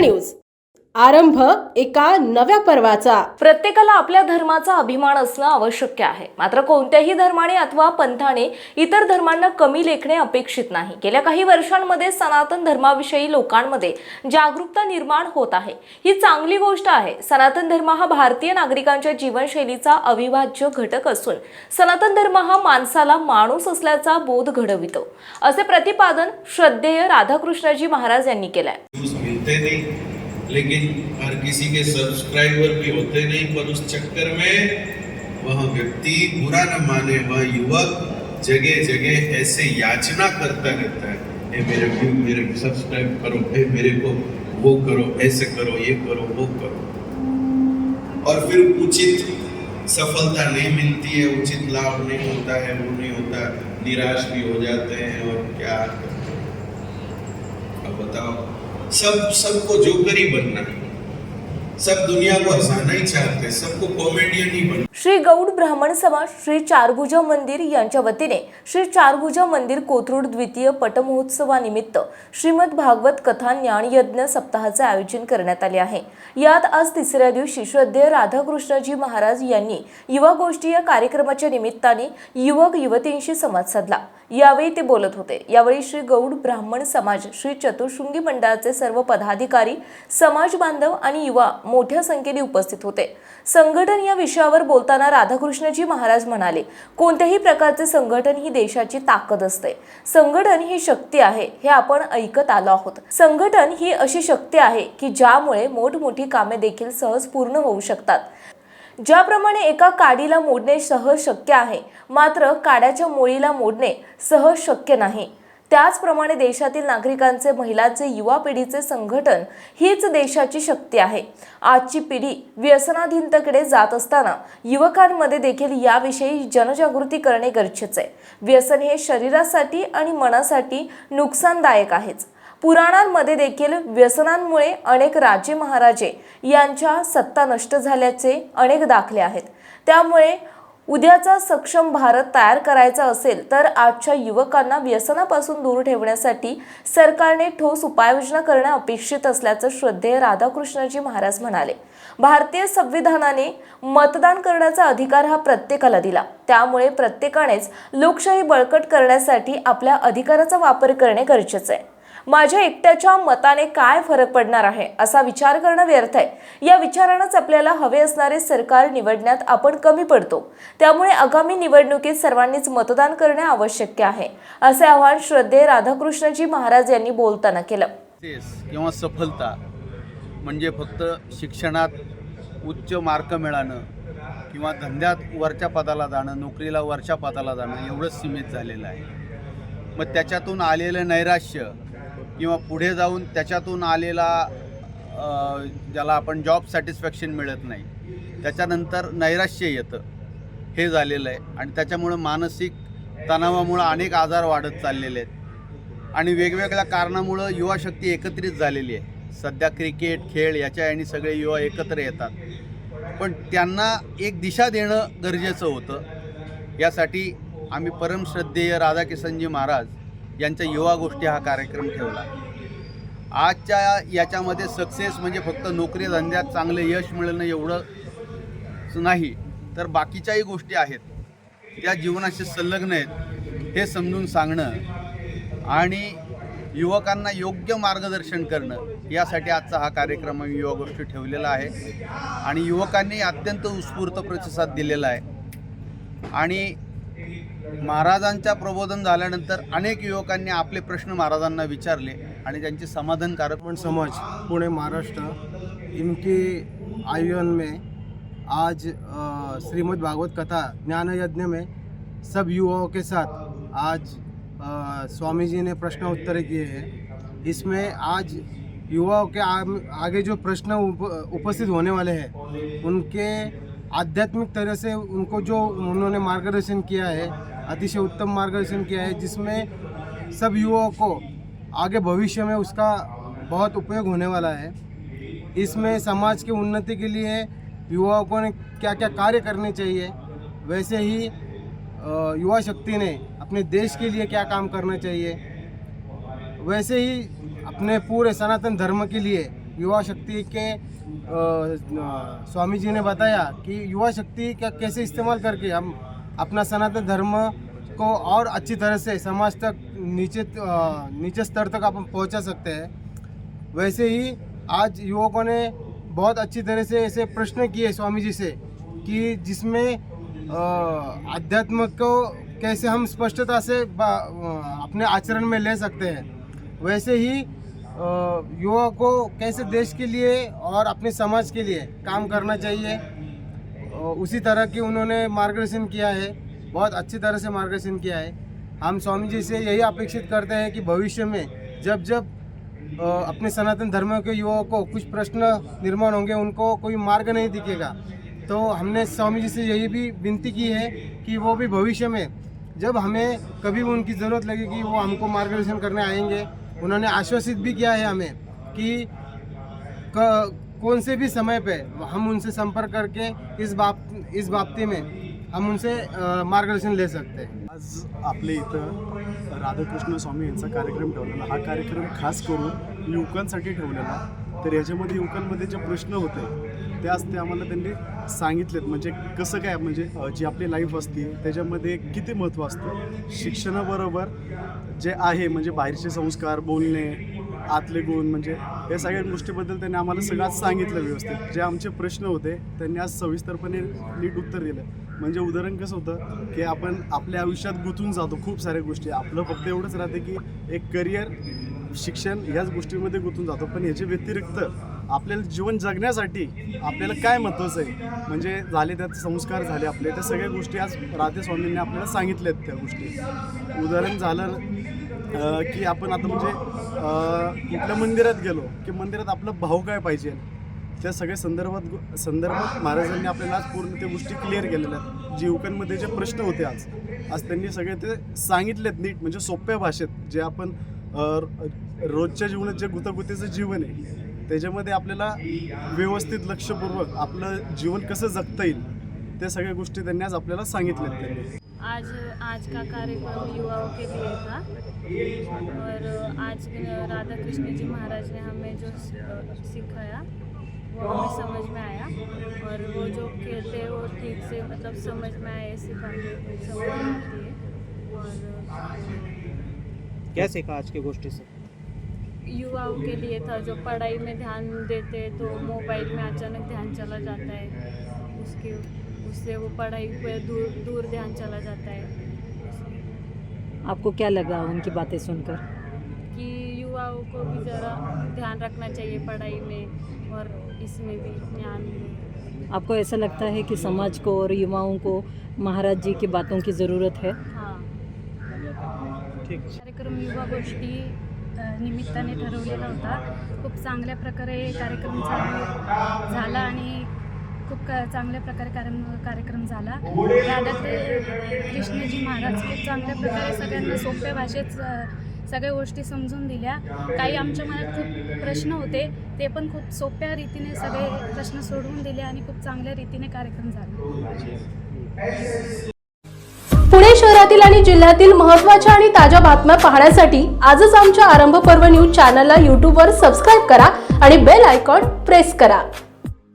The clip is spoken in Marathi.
न्यूज. आरंभ एका नव्या पर्वाचा. प्रत्येकाला आपल्या धर्माचा अभिमान असणं आवश्यक आहे. मात्र कोणत्याही धर्माने अथवा पंथाने इतर धर्मांना कमी लेखणे अपेक्षित नाही. गेल्या काही वर्षांमध्ये सनातन धर्माविषयी लोकांमध्ये जागरूकता निर्माण होत आहे. ही चांगली गोष्ट आहे. सनातन धर्म हा भारतीय नागरिकांच्या जीवनशैलीचा अविभाज्य घटक असून सनातन धर्म हा माणसाला माणूस असल्याचा बोध घडवितो. असे प्रतिपादन श्रद्धेय राधाकृष्णजी महाराज यांनी केलंय. मिलते नहीं, लेकिन हर किसी के सब्सक्राइबर भी होते नहीं, पर उस चक्कर में वह व्यक्ति बुरा न माने, वह युवक जगह जगह ऐसे याचना करता रहता है। हे मेरे व्यू, मेरे सब्सक्राइब करो, हे मेरे को वो करो, ऐसे करो, ये करो, वो करो। और फिर उचित सफलता नहीं मिलती है, उचित लाभ नहीं होता है, वो नहीं होता, निराश भी हो जाते हैं, और क्या? अब बताओ। सब सबको जोकर ही बनना है। सब दुनिया को हंसाना ही चाहते हैं सबको कॉमेडियन ही बन श्री गौड ब्राह्मण समाज श्री चारभुजा मंदिर यांच्या वतीने श्री चारभुजा मंदिर कोथरूड द्वितीय पटमहोत्सवानिमित्त श्रीमद भागवत कथा ज्ञानयज्ञ सप्ताहाचे आयोजन करण्यात आले आहे. यात आज तिसऱ्या दिवशी श्रद्धेय राधाकृष्णजी महाराज यांनी युवा गोष्टी या कार्यक्रमाच्या निमित्ताने युवक युवतींशी संवाद साधला. यावेळी ते बोलत होते. यावेळी श्री गौड ब्राह्मण समाज श्री चतुर्शृंगी मंडळाचे सर्व पदाधिकारी समाज बांधव आणि युवा मोठ्या संख्येने उपस्थित होते. संघटन या विषयावर बोलताना राधाकृष्णजी महाराज म्हणाले कोणत्याही प्रकारचे संघटन ही देशाची ताकद असते. संघटन ही शक्ती आहे हे आपण ऐकत आलो आहोत. संघटन ही अशी शक्ती आहे की ज्यामुळे मोठमोठी कामे देखील सहज पूर्ण होऊ शकतात. ज्याप्रमाणे एका काडीला मोडणे सहज शक्य आहे मात्र काड्याच्या मोळीला मोडणे सहज शक्य नाही. त्याचप्रमाणे देशातील नागरिकांचे महिलांचे युवा पिढीचे संघटन हीच देशाची शक्ती आहे. आजची पिढी व्यसनाधीनतेकडे जात असताना युवकांमध्ये देखील याविषयी जनजागृती करणे गरजेचे आहे. व्यसन हे शरीरासाठी आणि मनासाठी नुकसानदायक आहेच. पुराणांमध्ये देखील व्यसनांमुळे अनेक राजे महाराजे यांच्या सत्ता नष्ट झाल्याचे अनेक दाखले आहेत. त्यामुळे उद्याचा सक्षम भारत तयार करायचा असेल तर आजच्या युवकांना व्यसनापासून दूर ठेवण्यासाठी सरकारने ठोस उपाययोजना करणं अपेक्षित असल्याचं श्रद्धेय राधाकृष्णजी महाराज म्हणाले. भारतीय संविधानाने मतदान करण्याचा अधिकार हा प्रत्येकाला दिला. त्यामुळे प्रत्येकानेच लोकशाही बळकट करण्यासाठी आपल्या अधिकाराचा वापर करणे गरजेचं आहे. माझ्या एकट्याच्या मताने काय फरक पडणार आहे असा विचार करणं व्यर्थ आहे. या विचारानंच आपल्याला हवे असणारे सरकार निवडण्यात आपण कमी पडतो. त्यामुळे आगामी निवडणुकीत सर्वांनीच मतदान करणे आवश्यक आहे. असे आवाहन श्रद्धेय राधाकृष्णजी महाराज यांनी बोलताना केलं. किंवा सफलता म्हणजे फक्त शिक्षणात उच्च मार्क मिळणं किंवा धंद्यात वरच्या पदाला जाणं नोकरीला वरच्या पदाला जाणं एवढंच सीमित झालेलं आहे. मग त्याच्यातून आलेलं नैराश्य किंवा पुढे जाऊन त्याच्यातून आलेला ज्याला आपण जॉब सॅटिस्फॅक्शन मिळत नाही त्याच्यानंतर नैराश्य येतं. हे झालेलं आहे. आणि त्याच्यामुळं मानसिक तणावामुळं अनेक आजार वाढत चाललेले आहेत. आणि वेगवेगळ्या कारणामुळं युवा शक्ती एकत्रित झालेली आहे. सध्या क्रिकेट खेळ याच्या आणि सगळे युवा एकत्र येतात. पण त्यांना एक दिशा देणं गरजेचं होतं. यासाठी आम्ही परमश्रद्धेय राधाकिशनजी महाराज यांच्या युवा गोष्टी हा कार्यक्रम ठेवला. आजच्या याच्यामध्ये सक्सेस म्हणजे फक्त नोकरी धंद्यात चांगलं यश मिळणं एवढंच नाही तर बाकीच्याही गोष्टी आहेत. त्या जीवनाशी संलग्न आहेत हे समजून सांगणं आणि युवकांना योग्य मार्गदर्शन करणं यासाठी आजचा हा कार्यक्रम आम्ही युवा गोष्टी ठेवलेला आहे. आणि युवकांनी अत्यंत उत्स्फूर्त प्रतिसाद दिलेला आहे. आणि महाराजांच्या प्रबोधन झाल्यानंतर अनेक युवकांनी आपले प्रश्न महाराजांना विचारले आणि त्यांचे समाधानकारक पण समाज पुणे महाराष्ट्र इनके आयोजन में आज अ, श्रीमद् भागवत कथा ज्ञान यज्ञ में सब युवाओं के साथ आज अ, स्वामी जी ने प्रश्न उत्तर किए हैं। इसमें आज युवाओं के आगे जो प्रश्न उप, उपस्थित होने वाले हैं उनके आध्यात्मिक तरह से उनको जो उन्होंने मार्गदर्शन किया है अतिशय उत्तम मार्गदर्शन किया है, जिसमें सब युवाओं को आगे भविष्य में उसका बहुत उपयोग होने वाला है। इसमें समाज की उन्नति के लिए युवाओं को ने क्या क्या कार्य करने चाहिए, वैसे ही युवा शक्ति ने अपने देश के लिए क्या काम करना चाहिए, वैसे ही अपने पूरे सनातन धर्म के लिए युवा शक्ति के स्वामी जी ने बताया कि युवा शक्ति का कैसे इस्तेमाल करके हम अपना सनातन धर्म को और अच्छी तरह से समाज तक नीचे नीचे स्तर तक अपन पहुँचा सकते हैं। वैसे ही आज युवकों ने बहुत अच्छी तरह से ऐसे प्रश्न किए स्वामी जी से कि जिसमें अध्यात्म को कैसे हम स्पष्टता से अपने आचरण में ले सकते हैं। वैसे ही युवा को कैसे देश के लिए और अपने समाज के लिए काम करना चाहिए उसी तरह की उन्होंने मार्गदर्शन किया है, बहुत अच्छी तरह से मार्गदर्शन किया है। हम स्वामी जी से यही अपेक्षित करते हैं कि भविष्य में जब जब अपने सनातन धर्म के युवाओं को कुछ प्रश्न निर्माण होंगे, उनको कोई मार्ग नहीं दिखेगा। तो हमने स्वामी जी से यही भी विनती की है कि वो भी भविष्य में, जब हमें कभी भी उनकी ज़रूरत लगेगी वो हमको मार्गदर्शन करने आएँगे, उन्होंने आश्वासित भी किया है हमें कि क- कौन से भी समय पे हम उनसे संपर्क करके इस बाब इस बाबती में हम उनसे मार्गदर्शन ले सकते हैं। आज आपल्या इथं राधाकृष्ण स्वामी यांचा कार्यक्रम ठेवलेला हा कार्यक्रम खास करून युवकांसाठी ठेवलेला. तर याच्यामध्ये युवकांमध्ये जे प्रश्न होते ते आज ते आम्हाला त्यांनी सांगितलेत. म्हणजे कसं काय म्हणजे जी आपली लाईफ असते त्याच्यामध्ये किती महत्त्व असतं? शिक्षणाबरोबर जे आहे म्हणजे बाहेरचे संस्कार बोलणे आतले गुण म्हणजे या सगळ्या गोष्टीबद्दल त्यांनी आम्हाला सगळं सांगितलं व्यवस्थित. जे आमचे प्रश्न होते त्यांनी आज सविस्तरपणे नीट उत्तर दिलं. म्हणजे उदाहरण कसं होतं की आपण आपल्या आयुष्यात गुंतून जातो खूप साऱ्या गोष्टी. आपलं फक्त एवढंच राहते की एक करिअर शिक्षण ह्याच गोष्टींमध्ये गुंतून जातो. पण ह्याच्या व्यतिरिक्त आपल्याला जीवन जगण्यासाठी आपल्याला काय महत्त्वाचं आहे? म्हणजे झाले त्यात संस्कार झाले आपले त्या सगळ्या गोष्टी आज राधे स्वामींनी आपल्याला सांगितल्यात त्या गोष्टी. उदाहरण झालं की आपण आता म्हणजे कुठल्या मंदिरात गेलो की मंदिरात आपला भाव काय पाहिजे? त्या सगळ्या संदर्भात संदर्भात महाराजांनी आपल्याला आज पूर्ण त्या गोष्टी क्लिअर केलेल्या आहेत. जे युवकांमध्ये जे प्रश्न होते आज आज त्यांनी सगळे ते सांगितलेत नीट म्हणजे सोप्या भाषेत जे आपण रोजच्या जीवनात जे गुतागुतीचं जीवन आहे त्याच्यामध्ये आपल्याला व्यवस्थित लक्षपूर्वक आपलं जीवन कसं जगता येईल त्या सगळ्या गोष्टी त्यांनी आज आपल्याला सांगितल्या त्यांनी आज आज का कार्यक्रम युवाओं के लिए था। और आज राधा कृष्ण जी महाराज ने हमें जो सिखाया वो हमें समझ में आया। और वो जो कहते हैं वो ठीक से मतलब समझ में आए ऐसी बातें समझ में आती है। और क्या सीखा आज की गोष्टी से? युवाओं के लिए था जो पढ़ाई में ध्यान देते तो मोबाइल में अचानक ध्यान चला जाता है। उसके उससे वो पढ़ाई पे दूर दूर ध्यान चला जाता है। आपको क्या लगा उनकी बातें सुनकर? कि युवाओं को भी ज़रा ध्यान रखना चाहिए पढ़ाई में और इसमें भी ज्ञान में। आपको ऐसा लगता है कि समाज को और युवाओं को महाराज जी की बातों की ज़रूरत है? हाँ। कार्यक्रम युवा गोष्टी अ, निमित्ताने ठरवलेला होता. खूप चांगल्या प्रकारे कार्यक्रम चालू झाला आणि खूप क चांगल्या प्रकारे कार्यम कार्यक्रम झाला. राधा कृ- कृष्णजी महाराज खूप चांगल्या प्रकारे सगळ्यांना सोप्या भाषेत सगळ्या गोष्टी समजून दिल्या. काही आमच्या मनात खूप प्रश्न होते ते पण खूप सोप्या रीतीने सगळे प्रश्न सोडवून दिले आणि खूप चांगल्या रीतीने कार्यक्रम झाला. पुणे शहरातील आणि जिल्ह्यातील महत्त्वाच्या आणि ताज्या बातम्या पाहण्यासाठी आजच आमच्या आरंभ पर्व न्यूज चॅनलला यूट्यूबवर सबस्क्राईब करा आणि बेल आयकॉन प्रेस करा.